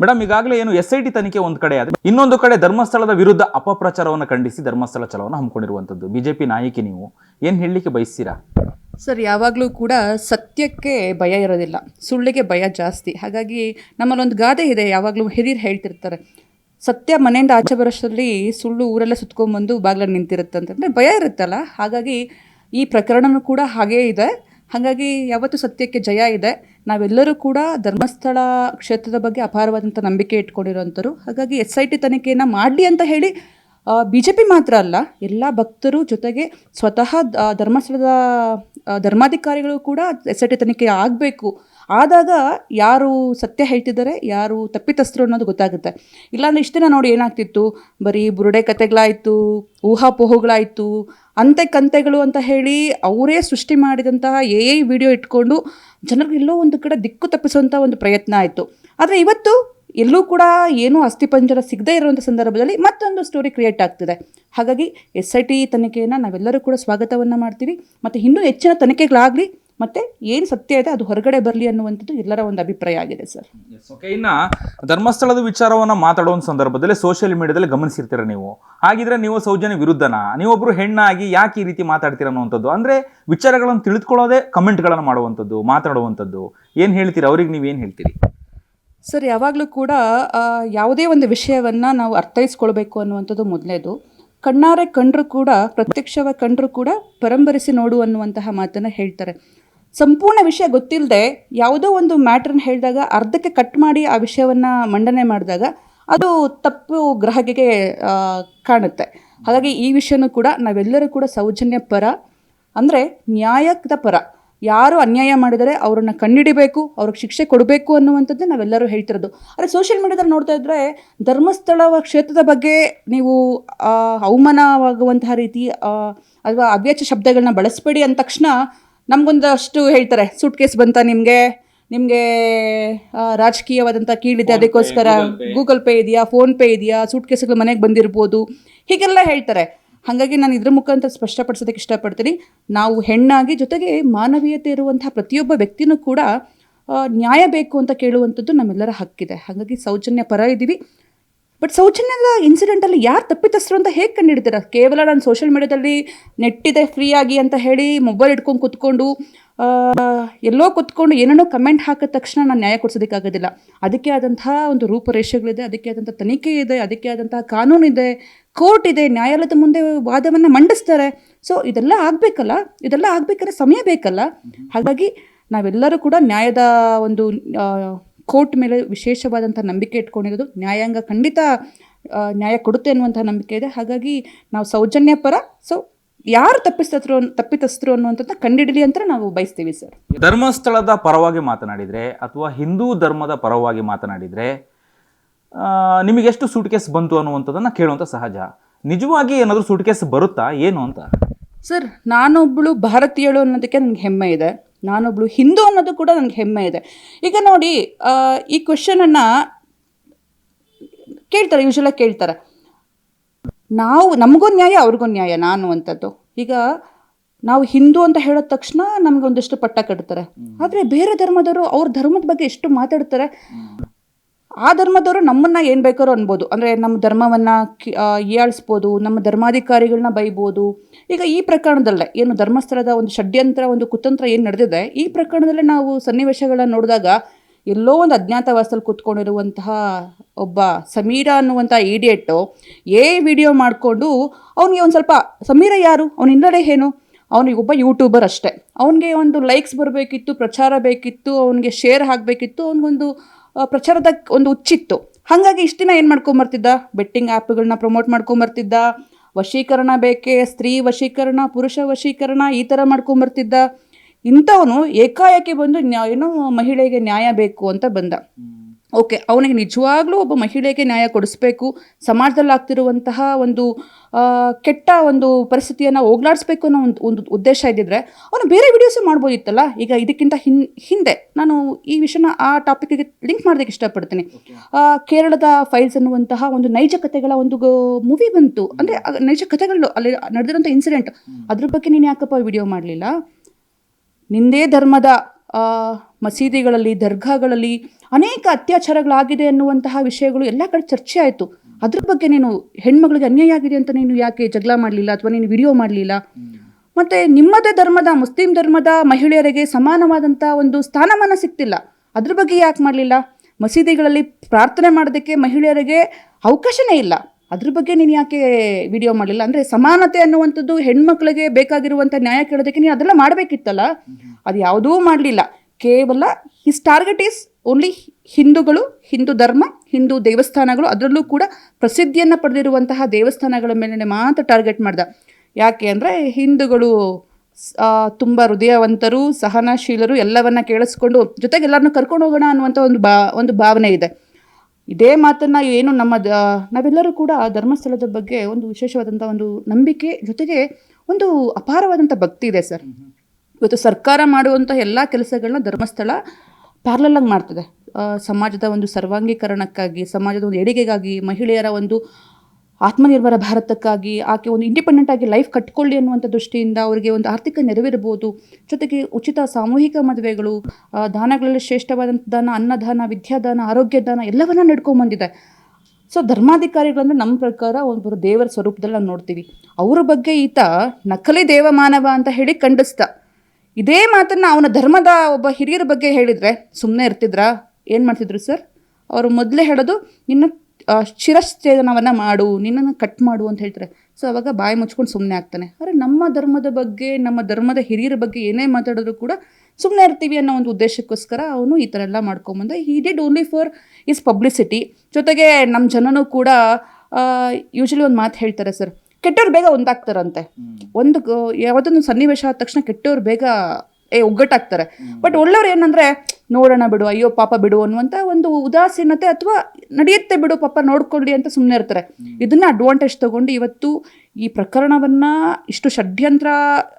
Madam, ಈಗಾಗಲೇ ಏನು S I T ತನಿಖೆ ಒಂದು ಕಡೆ ಆದರೆ ಇನ್ನೊಂದು ಕಡೆ ಧರ್ಮಸ್ಥಳದ ವಿರುದ್ಧ ಅಪಪ್ರಚಾರವನ್ನು ಖಂಡಿಸಿ ಧರ್ಮಸ್ಥಳ ಚಲವನ್ನು ಹಮ್ಮಿಕೊಂಡಿರುವಂಥದ್ದು. ಬಿಜೆಪಿ ನಾಯಕಿ ನೀವು ಏನು ಹೇಳಲಿಕ್ಕೆ ಬಯಸ್ತೀರಾ? ಸರ್, ಯಾವಾಗಲೂ ಕೂಡ ಸತ್ಯಕ್ಕೆ ಭಯ ಇರೋದಿಲ್ಲ. ಸುಳ್ಳಿಗೆ ಭಯ ಜಾಸ್ತಿ. ಹಾಗಾಗಿ ನಮ್ಮಲ್ಲೊಂದು ಗಾದೆ ಇದೆ, ಯಾವಾಗಲೂ ಹಿರಿಯರು ಹೇಳ್ತಿರ್ತಾರೆ. ಸತ್ಯ ಮನೆಯಿಂದ ಆಚೆ ಬರೋಷ್ಟರಲ್ಲಿ ಸುಳ್ಳು ಊರೆಲ್ಲ ಸುತ್ಕೊಂಡ್ಬಂದು ಬಾಗಿಲಲ್ಲಿ ನಿಂತಿರುತ್ತೆ ಅಂತಂದರೆ ಭಯ ಇರುತ್ತಲ್ಲ. ಹಾಗಾಗಿ ಈ ಪ್ರಕರಣನೂ ಕೂಡ ಹಾಗೇ ಇದೆ. ಹಾಗಾಗಿ ಯಾವತ್ತೂ ಸತ್ಯಕ್ಕೆ ಜಯ ಇದೆ. ನಾವೆಲ್ಲರೂ ಕೂಡ ಧರ್ಮಸ್ಥಳ ಕ್ಷೇತ್ರದ ಬಗ್ಗೆ ಅಪಾರವಾದಂಥ ನಂಬಿಕೆ ಇಟ್ಕೊಂಡಿರೋಂಥರು ಹಾಗಾಗಿ ಎಸ್ ಐ ಟಿ ತನಿಖೆಯನ್ನು ಮಾಡಲಿ ಅಂತ ಹೇಳಿ ಬಿ ಜೆ ಪಿ ಮಾತ್ರ ಅಲ್ಲ, ಎಲ್ಲ ಭಕ್ತರು ಜೊತೆಗೆ ಸ್ವತಃ ಧರ್ಮಸ್ಥಳದ ಧರ್ಮಾಧಿಕಾರಿಗಳು ಕೂಡ ಎಸ್ ಐ ಟಿ ತನಿಖೆ ಆಗಬೇಕು ಆದಾಗ ಯಾರು ಸತ್ಯ ಹೇಳ್ತಿದ್ದಾರೆ, ಯಾರು ತಪ್ಪಿತಸ್ಥರು ಅನ್ನೋದು ಗೊತ್ತಾಗುತ್ತೆ. ಇಲ್ಲಾಂದ್ರೆ ಇಷ್ಟು ದಿನ ನೋಡಿ ಏನಾಗ್ತಿತ್ತು? ಬರೀ ಬುರುಡೆ ಕತೆಗಳಾಯಿತು, ಊಹಾಪೋಹಗಳಾಯಿತು, ಅಂತೆ ಕಂತೆಗಳು ಅಂತ ಹೇಳಿ ಅವರೇ ಸೃಷ್ಟಿ ಮಾಡಿದಂತಹ ಎ ಐ ವಿಡಿಯೋ ಇಟ್ಕೊಂಡು ಜನರಿಗೆ ಎಲ್ಲೋ ಒಂದು ಕಡೆ ದಿಕ್ಕು ತಪ್ಪಿಸುವಂಥ ಒಂದು ಪ್ರಯತ್ನ ಆಯಿತು. ಆದರೆ ಇವತ್ತು ಎಲ್ಲೂ ಕೂಡ ಏನೂ ಅಸ್ಥಿಪಂಜರ ಸಿಗದೇ ಇರುವಂಥ ಸಂದರ್ಭದಲ್ಲಿ ಮತ್ತೊಂದು ಸ್ಟೋರಿ ಕ್ರಿಯೇಟ್ ಆಗ್ತಿದೆ. ಹಾಗಾಗಿ ಎಸ್ ಐ ಟಿ ತನಿಖೆಯನ್ನು ನಾವೆಲ್ಲರೂ ಕೂಡ ಸ್ವಾಗತವನ್ನು ಮಾಡ್ತೀವಿ. ಮತ್ತು ಇನ್ನೂ ಹೆಚ್ಚಿನ ತನಿಖೆಗಳಾಗಲಿ ಮತ್ತು ಏನು ಸತ್ಯ ಇದೆ ಅದು ಹೊರಗಡೆ ಬರಲಿ ಅನ್ನುವಂಥದ್ದು ಎಲ್ಲರ ಒಂದು ಅಭಿಪ್ರಾಯ ಆಗಿದೆ ಸರ್ ಓಕೆ ಇನ್ನ ಧರ್ಮಸ್ಥಳದ ವಿಚಾರವನ್ನು ಮಾತಾಡುವ ಸಂದರ್ಭದಲ್ಲಿ ಸೋಷಿಯಲ್ ಮೀಡಿಯಾದಲ್ಲಿ ಗಮನಿಸಿರ್ತೀರ ನೀವು. ಹಾಗಿದ್ರೆ ನೀವು ಸೌಜನ್ಯ ವಿರುದ್ಧನ? ನೀವೊಬ್ಬರು ಹೆಣ್ಣಾಗಿ ಯಾಕೆ ಈ ರೀತಿ ಮಾತಾಡ್ತೀರ ಅನ್ನುವಂಥದ್ದು? ಅಂದ್ರೆ ವಿಚಾರಗಳನ್ನು ತಿಳಿದುಕೊಳ್ಳೋದೇ ಕಮೆಂಟ್ಗಳನ್ನು ಮಾಡುವಂಥದ್ದು ಮಾತಾಡುವಂಥದ್ದು. ಏನು ಹೇಳ್ತೀರಿ? ಅವ್ರಿಗೆ ನೀವು ಏನು ಹೇಳ್ತೀರಿ? ಸರ್ ಯಾವಾಗಲೂ ಕೂಡ ಯಾವುದೇ ಒಂದು ವಿಷಯವನ್ನು ನಾವು ಅರ್ಥೈಸ್ಕೊಳ್ಬೇಕು ಅನ್ನುವಂಥದ್ದು ಮೊದಲೇದು. ಕಣ್ಣಾರೆ ಕಂಡರೂ ಕೂಡ ಪ್ರತ್ಯಕ್ಷವಾಗಿ ಕಂಡರೂ ಕೂಡ ಪರಂಬರಿಸಿ ನೋಡು ಅನ್ನುವಂತಹ ಮಾತನ್ನು ಹೇಳ್ತಾರೆ. ಸಂಪೂರ್ಣ ವಿಷಯ ಗೊತ್ತಿಲ್ಲದೆ ಯಾವುದೋ ಒಂದು ಮ್ಯಾಟ್ರನ್ನ ಹೇಳಿದಾಗ ಅರ್ಧಕ್ಕೆ ಕಟ್ ಮಾಡಿ ಆ ವಿಷಯವನ್ನು ಮಂಡನೆ ಮಾಡಿದಾಗ ಅದು ತಪ್ಪು ಗ್ರಹಕ್ಕೆ ಕಾಣುತ್ತೆ. ಹಾಗಾಗಿ ಈ ವಿಷಯನೂ ಕೂಡ ನಾವೆಲ್ಲರೂ ಕೂಡ ಸೌಜನ್ಯ ಪರ, ಅಂದರೆ ನ್ಯಾಯದ ಪರ. ಯಾರು ಅನ್ಯಾಯ ಮಾಡಿದರೆ ಅವರನ್ನು ಕಂಡಿಡಿಬೇಕು ಅವ್ರಿಗೆ ಶಿಕ್ಷೆ ಕೊಡಬೇಕು ಅನ್ನುವಂಥದ್ದು ನಾವೆಲ್ಲರೂ ಹೇಳ್ತಿರೋದು. ಆದರೆ ಸೋಷಿಯಲ್ ಮೀಡಿಯಾದಲ್ಲಿ ನೋಡ್ತಾ ಇದ್ದರೆ ಧರ್ಮಸ್ಥಳ ಕ್ಷೇತ್ರದ ಬಗ್ಗೆ ನೀವು ಅವಮಾನವಾಗುವಂತಹ ರೀತಿ ಅಥವಾ ಅವ್ಯಾಚ ಶಬ್ದಗಳನ್ನ ಬಳಸಬೇಡಿ ಅಂದ ತಕ್ಷಣ ನಮಗೊಂದಷ್ಟು ಹೇಳ್ತಾರೆ ಸೂಟ್ ಕೇಸ್ ಬಂತ ನಿಮಗೆ ನಿಮಗೆ ರಾಜಕೀಯವಾದಂಥ ಕೀಳಿದೆ ಅದಕ್ಕೋಸ್ಕರ ಗೂಗಲ್ ಪೇ. ಇದೆಯಾ ಫೋನ್ ಪೇ ಇದೆಯಾ ಸೂಟ್ ಕೇಸ್ಗಳು ಮನೆಗೆ ಬಂದಿರ್ಬೋದು. ಹೀಗೆಲ್ಲ ಹೇಳ್ತಾರೆ. ಹಾಗಾಗಿ ನಾನು ಇದ್ರ ಮುಖಾಂತರ ಸ್ಪಷ್ಟಪಡಿಸೋದಕ್ಕೆ ಇಷ್ಟಪಡ್ತೀನಿ. ನಾವು ಹೆಣ್ಣಾಗಿ ಜೊತೆಗೆ ಮಾನವೀಯತೆ ಇರುವಂತಹ ಪ್ರತಿಯೊಬ್ಬ ವ್ಯಕ್ತಿನೂ ಕೂಡ ನ್ಯಾಯ ಬೇಕು ಅಂತ ಕೇಳುವಂಥದ್ದು ನಮ್ಮೆಲ್ಲರ ಹಕ್ಕಿದೆ. ಹಾಗಾಗಿ ಸೌಜನ್ಯ ಪರ ಇದ್ದೀವಿ ಬಟ್ ಸೌಜನ್ಯದ ಇನ್ಸಿಡೆಂಟಲ್ಲಿ ಯಾರು ತಪ್ಪಿತಸ್ಥರು ಅಂತ ಹೇಗೆ ಕಂಡುಹಿಡಿತೀರ? ಕೇವಲ ನಾನು ಸೋಷಿಯಲ್ ಮೀಡಿಯಾದಲ್ಲಿ ನೆಟ್ಟಿದೆ ಫ್ರೀಯಾಗಿ ಅಂತ ಹೇಳಿ ಮೊಬೈಲ್ ಇಟ್ಕೊಂಡು ಕುತ್ಕೊಂಡು ಎಲ್ಲೋ ಕುತ್ಕೊಂಡು ಏನೇನೋ ಕಮೆಂಟ್ ಹಾಕಿದ ತಕ್ಷಣ ನಾನು ನ್ಯಾಯ ಕೊಡಿಸೋದಕ್ಕಾಗೋದಿಲ್ಲ. ಅದಕ್ಕೆ ಆದಂತಹ ಒಂದು ರೂಪರೇಷೆಗಳಿದೆ, ಅದಕ್ಕೆ ಆದಂಥ ತನಿಖೆ ಇದೆ, ಅದಕ್ಕೆ ಆದಂತಹ ಕಾನೂನು ಇದೆ ಕೋರ್ಟ್ ಇದೆ, ನ್ಯಾಯಾಲಯದ ಮುಂದೆ ವಾದವನ್ನು ಮಂಡಿಸ್ತಾರೆ. ಸೊ ಇದೆಲ್ಲ ಆಗಬೇಕಲ್ಲ? ಇದೆಲ್ಲ ಆಗಬೇಕಾದ್ರೆ ಸಮಯ ಬೇಕಲ್ಲ? ಹಾಗಾಗಿ ನಾವೆಲ್ಲರೂ ಕೂಡ ನ್ಯಾಯದ ಒಂದು ಕೋರ್ಟ್ ಮೇಲೆ ವಿಶೇಷವಾದಂಥ ನಂಬಿಕೆ ಇಟ್ಕೊಂಡಿರೋದು ನ್ಯಾಯಾಂಗ ಖಂಡಿತ ನ್ಯಾಯ ಕೊಡುತ್ತೆ ಅನ್ನುವಂಥ ನಂಬಿಕೆ ಇದೆ. ಹಾಗಾಗಿ ನಾವು ಸೌಜನ್ಯ ಪರ ಸೊ ಯಾರು ತಪ್ಪಿಸ್ತರು ತಪ್ಪಿತಸ್ಥರು ಅನ್ನುವಂಥದ್ದು ಕಂಡಿಡಲಿ ಅಂತ ನಾವು ಬಯಸ್ತೀವಿ ಸರ್. ಧರ್ಮಸ್ಥಳದ ಪರವಾಗಿ ಮಾತನಾಡಿದರೆ ಅಥವಾ ಹಿಂದೂ ಧರ್ಮದ ಪರವಾಗಿ ಮಾತನಾಡಿದ್ರೆ ನಿಮಗೆ ಎಷ್ಟು ಸೂಟ್ ಕೇಸ್ ಬಂತು ಅನ್ನುವಂಥದ್ದನ್ನು ಕೇಳುವಂಥ ಸಹಜ. ನಿಜವಾಗಿ ಏನಾದರೂ ಸೂಟ್ ಕೇಸ್ ಬರುತ್ತಾ ಏನು ಅಂತ? ಸರ್ ನಾನೊಬ್ಬಳು ಭಾರತೀಯಳು ಅನ್ನೋದಕ್ಕೆ ನನಗೆ ಹೆಮ್ಮೆ ಇದೆ. ನಾನೊಬ್ಳು ಹಿಂದೂ ಅನ್ನೋದು ಕೂಡ ನನಗೆ ಹೆಮ್ಮೆ ಇದೆ. ಈಗ ನೋಡಿ ಈ ಕ್ವೆಶನನ್ನು ಕೇಳ್ತಾರೆ ಯೂಶ್ವಲಾಗಿ ಕೇಳ್ತಾರೆ. ನಾವು ನಮಗೂ ನ್ಯಾಯ ಅವ್ರಿಗೂ ನ್ಯಾಯ ನಾನು ಅಂಥದ್ದು ಈಗ ನಾವು ಹಿಂದೂ ಅಂತ ಹೇಳಿದ ತಕ್ಷಣ ನಮಗೆ ಒಂದಿಷ್ಟು ಪಟ್ಟ ಕಟ್ತಾರೆ ಆದರೆ ಬೇರೆ ಧರ್ಮದವರು ಅವ್ರ ಧರ್ಮದ ಬಗ್ಗೆ ಎಷ್ಟು ಮಾತಾಡ್ತಾರೆ? ಆ ಧರ್ಮದವರು ನಮ್ಮನ್ನ ಏನು ಬೇಕಾದ್ರೂ ಅನ್ಬೋದು. ಅಂದರೆ ನಮ್ಮ ಧರ್ಮವನ್ನು ಹೀಯಾಳಿಸ್ಬೋದು ನಮ್ಮ ಧರ್ಮಾಧಿಕಾರಿಗಳನ್ನ ಬೈಬೋದು. ಈಗ ಈ ಪ್ರಕರಣದಲ್ಲೇ ಏನು ಧರ್ಮಸ್ಥಳದ ಒಂದು ಷಡ್ಯಂತ್ರ, ಒಂದು ಕುತಂತ್ರ ಏನು ನಡೆದಿದೆ, ಈ ಪ್ರಕರಣದಲ್ಲೇ ನಾವು ಸನ್ನಿವೇಶಗಳನ್ನು ನೋಡಿದಾಗ ಎಲ್ಲೋ ಒಂದು ಅಜ್ಞಾತವಾಸದಲ್ಲಿ ಕೂತ್ಕೊಂಡಿರುವಂತಹ ಒಬ್ಬ ಸಮೀರ ಅನ್ನುವಂಥ ಈಡಿಯೆಟ್ಟು ಏ ವಿಡಿಯೋ ಮಾಡಿಕೊಂಡು ಅವನಿಗೆ ಒಂದು ಸ್ವಲ್ಪ, ಸಮೀರ ಯಾರು? ಅವನ ಹಿನ್ನಡೆ ಏನು? ಅವನಿಗೆ ಒಬ್ಬ ಯೂಟ್ಯೂಬರ್ ಅಷ್ಟೇ. ಅವನಿಗೆ ಒಂದು ಲೈಕ್ಸ್ ಬರಬೇಕಿತ್ತು, ಪ್ರಚಾರ ಬೇಕಿತ್ತು, ಅವನಿಗೆ ಶೇರ್ ಆಗಬೇಕಿತ್ತು, ಅವನಿಗೊಂದು ಪ್ರಚಾರದ ಒಂದು ಹುಚ್ಚಿತ್ತು. ಹಾಗಾಗಿ ಇಷ್ಟು ದಿನ ಏನು ಮಾಡ್ಕೊಂಬರ್ತಿದ್ದ? Betting ಆ್ಯಪ್ಗಳನ್ನ promote ಮಾಡ್ಕೊಂಬರ್ತಿದ್ದ? ವಶೀಕರಣ ಬೇಕೆ, ಸ್ತ್ರೀ ವಶೀಕರಣ, ಪುರುಷ ವಶೀಕರಣ ಈ ಥರ ಮಾಡ್ಕೊಂಬರ್ತಿದ್ದ? ಇಂಥವನು ಏಕಾಏಕಿ ಬಂದು ಏನೋ ಮಹಿಳೆಗೆ ನ್ಯಾಯ ಬೇಕು ಅಂತ ಬಂದ. ಓಕೆ ಅವನಿಗೆ ನಿಜವಾಗ್ಲೂ ಒಬ್ಬ ಮಹಿಳೆಗೆ ನ್ಯಾಯ ಕೊಡಿಸ್ಬೇಕು ಸಮಾಜದಲ್ಲಿ ಆಗ್ತಿರುವಂತಹ ಒಂದು ಕೆಟ್ಟ ಒಂದು ಪರಿಸ್ಥಿತಿಯನ್ನು ಹೋಗ್ಲಾಡಿಸ್ಬೇಕು ಅನ್ನೋ ಒಂದು ಒಂದು ಉದ್ದೇಶ ಇದ್ದಿದ್ರೆ ಅವನು ಬೇರೆ ವಿಡಿಯೋಸೇ ಮಾಡ್ಬೋದಿತ್ತಲ್ಲ? ಈಗ ಇದಕ್ಕಿಂತ ಹಿನ್ ಹಿಂದೆ ನಾನು ಈ ವಿಷಯನ ಆ ಟಾಪಿಕ್ಗೆ ಲಿಂಕ್ ಮಾಡೋದಕ್ಕೆ ಇಷ್ಟಪಡ್ತೀನಿ. ಕೇರಳದ ಫೈಲ್ಸ್ ಅನ್ನುವಂತಹ ಒಂದು ನೈಜ ಕಥೆಗಳ ಒಂದು ಮೂವಿ ಬಂತು. ಅಂದರೆ ನೈಜ ಕಥೆಗಳು ಅಲ್ಲಿ ನಡೆದಿರೋಂಥ ಇನ್ಸಿಡೆಂಟ್ ಅದ್ರ ಬಗ್ಗೆ ನೀನು ಯಾಕಪ್ಪ ವಿಡಿಯೋ ಮಾಡಲಿಲ್ಲ? ನಿಂದೇ ಧರ್ಮದ ಮಸೀದಿಗಳಲ್ಲಿ, ದರ್ಗಾಗಳಲ್ಲಿ ಅನೇಕ ಅತ್ಯಾಚಾರಗಳಾಗಿದೆ ಅನ್ನುವಂತಹ ವಿಷಯಗಳು ಎಲ್ಲ ಕಡೆ ಚರ್ಚೆ ಆಯಿತು. ಅದ್ರ ಬಗ್ಗೆ ನೀನು ಹೆಣ್ಮಗಳಿಗೆ ಅನ್ಯಾಯ ಆಗಿದೆ ಅಂತ ನೀನು ಯಾಕೆ ಜಗಳ ಮಾಡಲಿಲ್ಲ ಅಥವಾ ನೀನು ವಿಡಿಯೋ ಮಾಡಲಿಲ್ಲ? ಮತ್ತು ನಿಮ್ಮದೇ ಧರ್ಮದ, ಮುಸ್ಲಿಂ ಧರ್ಮದ ಮಹಿಳೆಯರಿಗೆ ಸಮಾನವಾದಂಥ ಒಂದು ಸ್ಥಾನಮಾನ ಸಿಗ್ತಿಲ್ಲ ಅದ್ರ ಬಗ್ಗೆ ಯಾಕೆ ಮಾಡಲಿಲ್ಲ? ಮಸೀದಿಗಳಲ್ಲಿ ಪ್ರಾರ್ಥನೆ ಮಾಡೋದಕ್ಕೆ ಮಹಿಳೆಯರಿಗೆ ಅವಕಾಶನೇ ಇಲ್ಲ. ಅದ್ರ ಬಗ್ಗೆ ನೀನು ಯಾಕೆ ವಿಡಿಯೋ ಮಾಡಲಿಲ್ಲ? ಅಂದರೆ ಸಮಾನತೆ ಅನ್ನುವಂಥದ್ದು ಹೆಣ್ಮಕ್ಳಿಗೆ ಬೇಕಾಗಿರುವಂಥ ನ್ಯಾಯ ಕೇಳೋದಕ್ಕೆ ನೀನು ಅದೆಲ್ಲ ಮಾಡಬೇಕಿತ್ತಲ್ಲ? ಅದು ಯಾವುದೂ ಮಾಡಲಿಲ್ಲ. ಕೇವಲ ಹಿಸ್ ಟಾರ್ಗೆಟ್ ಈಸ್ ಓನ್ಲಿ ಹಿಂದೂಗಳು ಹಿಂದೂ ಧರ್ಮ ಹಿಂದೂ ದೇವಸ್ಥಾನಗಳು ಅದರಲ್ಲೂ ಕೂಡ ಪ್ರಸಿದ್ಧಿಯನ್ನು ಪಡೆದಿರುವಂತಹ ದೇವಸ್ಥಾನಗಳ ಮೇಲೆ ಮಾತ್ರ ಟಾರ್ಗೆಟ್ ಮಾಡ್ದ. ಯಾಕೆ ಅಂದರೆ ಹಿಂದೂಗಳು ತುಂಬ ಹೃದಯವಂತರು ಸಹನಶೀಲರು ಎಲ್ಲವನ್ನ ಕೇಳಿಸ್ಕೊಂಡು ಜೊತೆಗೆ ಎಲ್ಲರನ್ನೂ ಕರ್ಕೊಂಡು ಹೋಗೋಣ ಅನ್ನುವಂಥ ಒಂದು ಬಾ ಒಂದು ಭಾವನೆ ಇದೆ. ಇದೇ ಮಾತನ್ನ ಏನು ನಮ್ಮ ದ ನಾವೆಲ್ಲರೂ ಕೂಡ ಧರ್ಮಸ್ಥಳದ ಬಗ್ಗೆ ಒಂದು ವಿಶೇಷವಾದಂತಹ ಒಂದು ನಂಬಿಕೆ ಜೊತೆಗೆ ಒಂದು ಅಪಾರವಾದಂತ ಭಕ್ತಿ ಇದೆ ಸರ್. ಇವತ್ತು ಸರ್ಕಾರ ಮಾಡುವಂತಹ ಎಲ್ಲ ಕೆಲಸಗಳನ್ನ ಧರ್ಮಸ್ಥಳ ಪ್ಯಾರಲಾಗಿ ಮಾಡ್ತದೆ. ಸಮಾಜದ ಒಂದು ಸರ್ವಾಂಗೀಕರಣಕ್ಕಾಗಿ ಸಮಾಜದ ಒಂದು ಏಳಿಗೆಗಾಗಿ ಮಹಿಳೆಯರ ಒಂದು ಆತ್ಮನಿರ್ಭರ ಭಾರತಕ್ಕಾಗಿ ಆಕೆ ಒಂದು ಇಂಡಿಪೆಂಡೆಂಟ್ ಆಗಿ ಲೈಫ್ ಕಟ್ಕೊಳ್ಳಿ ಅನ್ನುವಂಥ ದೃಷ್ಟಿಯಿಂದ ಅವರಿಗೆ ಒಂದು ಆರ್ಥಿಕ ನೆರವಿರ್ಬೋದು. ಜೊತೆಗೆ ಉಚಿತ ಸಾಮೂಹಿಕ ಮದುವೆಗಳು ದಾನಗಳಲ್ಲಿ ಶ್ರೇಷ್ಠವಾದಂಥ ದಾನ ಅನ್ನದಾನ, ವಿದ್ಯಾದಾನ ಆರೋಗ್ಯ ದಾನ ಎಲ್ಲವನ್ನ ನಡ್ಕೊಂಬಂದಿದೆ. ಸೊ ಧರ್ಮಾಧಿಕಾರಿಗಳಂದ್ರೆ ನಮ್ಮ ಪ್ರಕಾರ ಒಬ್ಬರು ದೇವರ ಸ್ವರೂಪದಲ್ಲಿ ನಾವು ನೋಡ್ತೀವಿ. ಅವರ ಬಗ್ಗೆ ಈತ ನಕಲಿ ದೇವಮಾನವ ಅಂತ ಹೇಳಿ ಖಂಡಿಸ್ತ ಇದೇ ಮಾತನ್ನ ಅವನ ಧರ್ಮದ ಒಬ್ಬ ಹಿರಿಯರ ಬಗ್ಗೆ ಹೇಳಿದರೆ ಸುಮ್ಮನೆ ಇರ್ತಿದ್ರಾ? ಏನು ಮಾಡ್ತಿದ್ರು ಸರ್? ಅವರು ಮೊದಲೇ ಹೇಳೋದು, ನಿನ್ನ ಆ, ಶಿರಶ್ಛೇದನವನ್ನು ಮಾಡು ನಿನ್ನನ್ನು ಕಟ್ ಮಾಡು ಅಂತ ಹೇಳ್ತಾರೆ. ಸೊ ಅವಾಗ ಬಾಯಿ ಮುಚ್ಕೊಂಡು ಸುಮ್ಮನೆ ಆಗ್ತಾನೆ. ಆದರೆ ನಮ್ಮ ಧರ್ಮದ ಬಗ್ಗೆ ನಮ್ಮ ಧರ್ಮದ ಹಿರಿಯರ ಬಗ್ಗೆ ಏನೇ ಮಾತಾಡಿದ್ರು ಕೂಡ ಸುಮ್ಮನೆ ಇರ್ತೀವಿ ಅನ್ನೋ ಒಂದು ಉದ್ದೇಶಕ್ಕೋಸ್ಕರ ಅವನು ಈ ಥರ ಎಲ್ಲ ಮಾಡ್ಕೊಂಬಂದ. He did only for his publicity ಜೊತೆಗೆ ನಮ್ಮ ಜನನೂ ಕೂಡ ಯೂಶಲಿ ಒಂದು ಮಾತು ಹೇಳ್ತಾರೆ ಸರ್. ಕೆಟ್ಟವ್ರು ಬೇಗ ಒಂದಾಗ್ತಾರಂತೆ. ಒಂದು ಯಾವುದೊಂದು ಸನ್ನಿವೇಶ ಆದ ತಕ್ಷಣ ಕೆಟ್ಟವ್ರು ಬೇಗ ಏ ಒಗ್ಗಟ್ಟಾಗ್ತಾರೆ. ಬಟ್ ಒಳ್ಳೆಯವ್ರು ಏನಂದ್ರೆ ನೋಡೋಣ ಬಿಡು ಅಯ್ಯೋ ಪಾಪ ಬಿಡು ಅನ್ನುವಂಥ ಒಂದು ಉದಾಸೀನತೆ ಅಥವಾ ನಡೆಯುತ್ತೆ ಬಿಡು ಪಾಪ ನೋಡ್ಕೊಳ್ಳಿ ಅಂತ ಸುಮ್ಮನೆ ಇರ್ತಾರೆ. ಇದನ್ನ ಅಡ್ವಾಂಟೇಜ್ ತಗೊಂಡು ಇವತ್ತು ಈ ಪ್ರಕರಣವನ್ನ ಇಷ್ಟು ಷಡ್ಯಂತ್ರ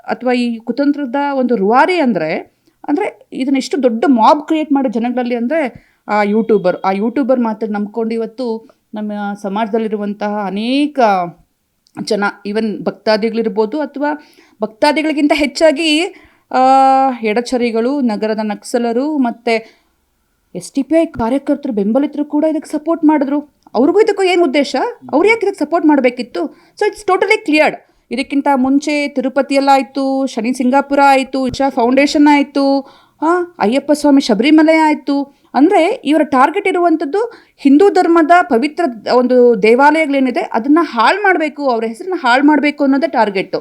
ಅಥವಾ ಈ ಕುತಂತ್ರದ ಒಂದು ರುವಾರಿ ಅಂದರೆ ಅಂದರೆ ಇದನ್ನ ಇಷ್ಟು ದೊಡ್ಡ ಮಾಬ್ ಕ್ರಿಯೇಟ್ ಮಾಡೋ ಜನಗಳಲ್ಲಿ ಅಂದರೆ ಆ ಯೂಟ್ಯೂಬರ್ ಆ ಯೂಟ್ಯೂಬರ್ ಮಾತ್ರ ನಂಬ್ಕೊಂಡು ಇವತ್ತು ನಮ್ಮ ಸಮಾಜದಲ್ಲಿರುವಂತಹ ಅನೇಕ ಜನ ಈವನ್ ಭಕ್ತಾದಿಗಳಿರ್ಬೋದು ಅಥವಾ ಭಕ್ತಾದಿಗಳಿಗಿಂತ ಹೆಚ್ಚಾಗಿ ಎಡಚರಿಗಳು, ನಗರದ ನಕ್ಸಲರು ಮತ್ತು ಎಸ್ ಟಿ ಪಿ ಐ ಕಾರ್ಯಕರ್ತರು, ಬೆಂಬಲಿತರು ಕೂಡ ಇದಕ್ಕೆ ಸಪೋರ್ಟ್ ಮಾಡಿದ್ರು. ಅವ್ರಿಗೂ ಇದಕ್ಕೂ ಏನು ಉದ್ದೇಶ? ಅವ್ರು ಯಾಕೆ ಇದಕ್ಕೆ ಸಪೋರ್ಟ್ ಮಾಡಬೇಕಿತ್ತು? ಸೊ ಇಟ್ಸ್ ಟೋಟಲಿ ಕ್ಲಿಯರ್ಡ್ ಇದಕ್ಕಿಂತ ಮುಂಚೆ ತಿರುಪತಿಯಲ್ಲಾಯಿತು ಶನಿ ಸಿಂಗಾಪುರ ಆಯಿತು ಇಶಾ ಫೌಂಡೇಶನ್ ಆಯಿತು ಹಾಂ ಅಯ್ಯಪ್ಪ ಸ್ವಾಮಿ ಶಬರಿಮಲೆ ಆಯಿತು. ಅಂದರೆ ಇವರ ಟಾರ್ಗೆಟ್ ಇರುವಂಥದ್ದು ಹಿಂದೂ ಧರ್ಮದ ಪವಿತ್ರ ಒಂದು ದೇವಾಲಯಗಳೇನಿದೆ, ಅದನ್ನು ಹಾಳು ಮಾಡಬೇಕು, ಅವರ ಹೆಸರನ್ನ ಹಾಳು ಮಾಡಬೇಕು ಅನ್ನೋದೇ ಟಾರ್ಗೆಟ್ಟು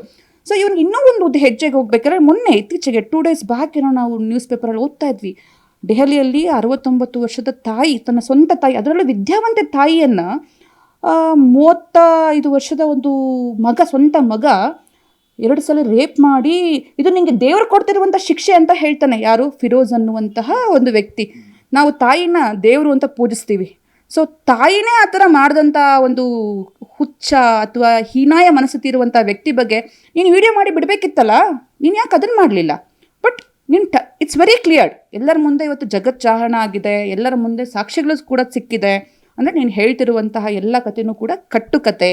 ಸೊ ಇವ್ರಿಗೆ ಇನ್ನೂ ಒಂದು ಹೆಜ್ಜೆಗೆ ಹೋಗ್ಬೇಕಾದ್ರೆ ಮೊನ್ನೆ, ಇತ್ತೀಚೆಗೆ ಟೂ ಡೇಸ್ ಬ್ಯಾಕ್ ಏನೋ ನಾವು ನ್ಯೂಸ್ ಪೇಪರಲ್ಲಿ ಓದ್ತಾ ಇದ್ವಿ. ದೆಹಲಿಯಲ್ಲಿ ಅರವತ್ತೊಂಬತ್ತು ವರ್ಷದ ತಾಯಿ, ತನ್ನ ಸ್ವಂತ ತಾಯಿ, ಅದರಲ್ಲೂ ವಿದ್ಯಾವಂತ ತಾಯಿಯನ್ನು ಮೂವತ್ತ ಐದು ವರ್ಷದ ಒಂದು ಮಗ, ಸ್ವಂತ ಮಗ ಎರಡು ಸಲ ರೇಪ್ ಮಾಡಿ, ಇದು ನಿಮಗೆ ದೇವರು ಕೊಡ್ತಿರುವಂಥ ಶಿಕ್ಷೆ ಅಂತ ಹೇಳ್ತಾನೆ. ಯಾರು? ಫಿರೋಜ್ ಅನ್ನುವಂತಹ ಒಂದು ವ್ಯಕ್ತಿ. ನಾವು ತಾಯಿನ ದೇವರು ಅಂತ ಪೂಜಿಸ್ತೀವಿ. ಸೊ ತಾಯಿನೇ ಆ ಥರ ಮಾಡಿದಂಥ ಒಂದು ಹುಚ್ಚ ಅಥವಾ ಹೀನಾಯ ಮನಸ್ಥಿತಿ ಇರುವಂಥ ವ್ಯಕ್ತಿ ಬಗ್ಗೆ ನೀನು ವಿಡಿಯೋ ಮಾಡಿ ಬಿಡಬೇಕಿತ್ತಲ್ಲ? ನೀನು ಯಾಕೆ ಅದನ್ನು ಮಾಡಲಿಲ್ಲ? ಬಟ್ ನಿನ್ನ ಟ ಇಟ್ಸ್ ವೆರಿ ಕ್ಲಿಯರ್ ಎಲ್ಲರ ಮುಂದೆ ಇವತ್ತು ಜಗತ್ ಚಾಹಣ ಆಗಿದೆ. ಎಲ್ಲರ ಮುಂದೆ ಸಾಕ್ಷಿಗಳು ಕೂಡ ಸಿಕ್ಕಿದೆ. ಅಂದರೆ ನೀನು ಹೇಳ್ತಿರುವಂತಹ ಎಲ್ಲ ಕಥೆನೂ ಕೂಡ ಕಟ್ಟುಕತೆ.